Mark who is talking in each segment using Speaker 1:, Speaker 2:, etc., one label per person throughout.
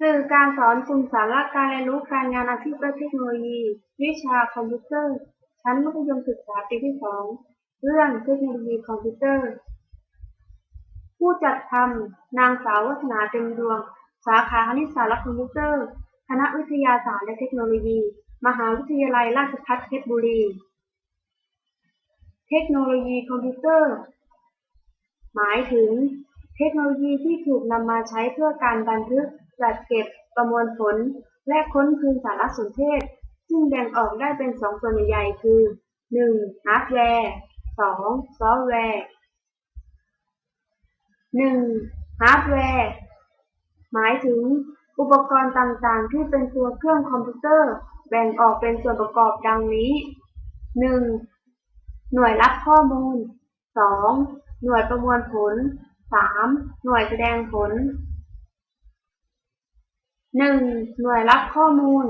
Speaker 1: สื่อการสอนกลุ่มสาระการเรียนรู้การงานอาชีพและเทคโนโลยี วิชาคอมพิวเตอร์ ชั้นมัธยมศึกษาปีที่สองเรื่องเทคโนโลยีคอมพิวเตอร์ ผู้จัดทำนางสาววัฒนาเต็มดวง สาขาคณิตศาสตร์และคอมพิวเตอร์ คณะวิทยาศาสตร์และเทคโนโลยี มหาวิทยาลัยราชภัฏเพชรบุรี เทคโนโลยีคอมพิวเตอร์ หมายถึง เทคโนโลยีที่ถูกนำมาใช้เพื่อการบันทึก จัดเก็บ ประมวลผล และค้นคืนสารสนเทศ ซึ่งแบ่งออกได้เป็นสองส่วนใหญ่คือ 1. ฮาร์ดแวร์ 2. ซอฟต์แวร์ 1. ฮาร์ดแวร์ หมายถึง อุปกรณ์ต่างๆ ที่เป็นตัวเครื่องคอมพิวเตอร์ แบ่งออกเป็นส่วนประกอบดังนี้ 1. หน่วยรับข้อมูล 2. หน่วยประมวลผล 3. หน่วยแสดงผล 1. หน่วยรับข้อมูล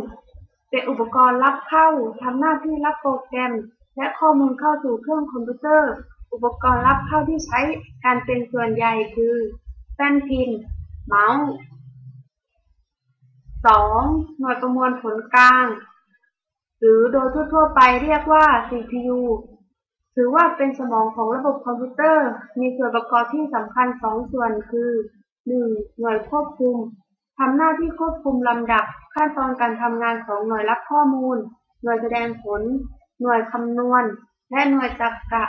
Speaker 1: เป็นอุปกรณ์รับเข้าทำหน้าที่รับโปรแกรม และข้อมูลเข้าสู่เครื่องคอมพิวเตอร์ อุปกรณ์รับเข้าที่ใช้การเป็นส่วนใหญ่คือแป้นพิมพ์ เมาส์ 2. หน่วยประมวลผลกลาง หรือโดยทั่วๆไปเรียกว่า CPU ถือว่าเป็นสมองของระบบคอมพิวเตอร์ มีส่วนประกอบที่สำคัญสองส่วนคือ 1. หน่วยควบคุม ทำหน้าที่ควบคุมลำดับขั้นตอนการทำงานของหน่วยรับข้อมูล หน่วยแสดงผล หน่วยคำนวณ และหน่วยตรรกะ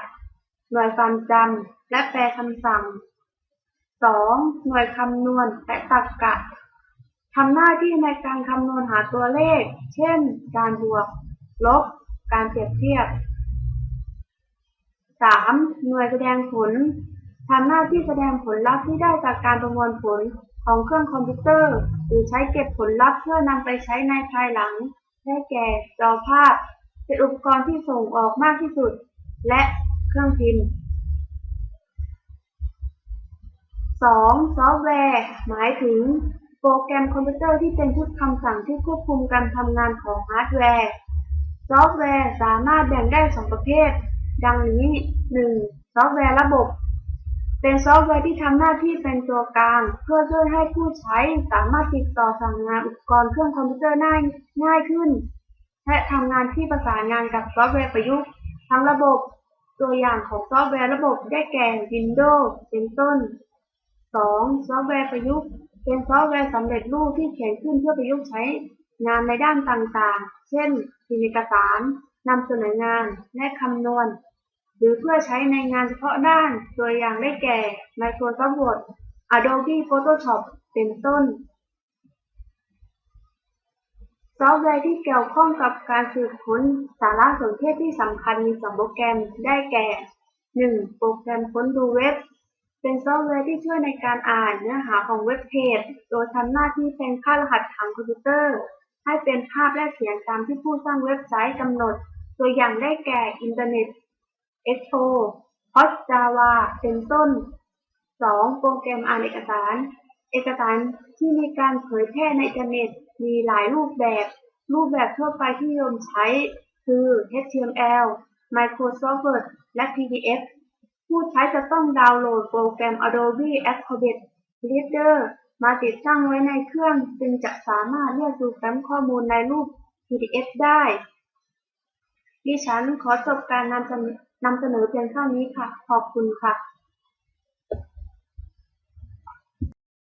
Speaker 1: หน่วยความจำและแปลคำสั่ง 2. หน่วยคำนวณและตรรกะทำหน้าที่ในการคำนวณหาตัวเลข เช่น การบวก ลบ การเปรียบเทียบ 3. หน่วยแสดงผล ทำหน้าที่แสดงผลลัพธ์ที่ได้จากการประมวลผล ของเครื่องคอมพิวเตอร์ หรือใช้เก็บผลลัพธ์เพื่อนำไปใช้ในภายหลัง ได้แก่ จอภาพ เป็นอุปกรณ์ที่ส่งออกมากที่สุด และเครื่องพิมพ์ 2. ซอฟต์แวร์ หมายถึง โปรแกรมคอมพิวเตอร์ที่เป็นชุดคำสั่งที่ควบคุมการทำงานของฮาร์ดแวร์ ซอฟต์แวร์สามารถแบ่งได้สองประเภท ดังนี้ 1. ซอฟต์แวร์ระบบ เป็นซอฟต์แวร์ที่ทำหน้าที่เป็นตัวกลาง เพื่อช่วยให้ผู้ใช้สามารถติดต่อสั่งงานอุปกรณ์เครื่องคอมพิวเตอร์ได้ง่ายขึ้น และทำงานที่ประสานงานกับซอฟต์แวร์ประยุกต์ทั้งระบบตัวอย่างของซอฟต์แวร์ระบบได้แก่ Windows เป็นต้น 2. ซอฟต์แวร์ประยุกต์ เป็นซอฟต์แวร์สำเร็จรูปที่เขียนขึ้นเพื่อประยุกต์ใช้งานในด้านต่างๆ เช่นพิมพ์เอกสารนำเสนองานและคำนวณ หรือเพื่อใช้ในงานเฉพาะด้าน ตัวอย่างได้แก่ Microsoft Word Adobe Photoshop เป็นต้น ซอฟต์แวร์ที่เกี่ยวข้องกับการสืบค้นสารสนเทศที่สำคัญมีสองโปรแกรมได้แก่ 1. โปรแกรมค้นดูเว็บ เป็นซอฟต์แวร์ที่ช่วยในการอ่านเนื้อหาของเว็บเพจ โดยทำหน้าที่เป็นค่ารหัสทางคอมพิวเตอร์ ให้เป็นภาพและเสียงตามที่ผู้สร้างเว็บไซต์กำหนด ตัวอย่างได้แก่ Internet Explo Hotjava เป็นต้น 2. โปรแกรมอ่านเอกสาร เอกสารที่มีการเผยแพร่ในอินเทอร์เน็ตมีหลายรูปแบบ รูปแบบทั่วไปที่นิยมใช้ คือ HTML Microsoft Word และ PDF ผู้ใช้จะต้องดาวน์โหลดโปรแกรม Adobe Acrobat Reader มาติดตั้งไว้ในเครื่อง จึงจะสามารถเรียกดูแฟ้มข้อมูลในรูป PDF ได้ ดิฉันขอจบการนำเสนอ นำเสนอเพียงเท่านี้ค่ะ ขอบคุณค่ะ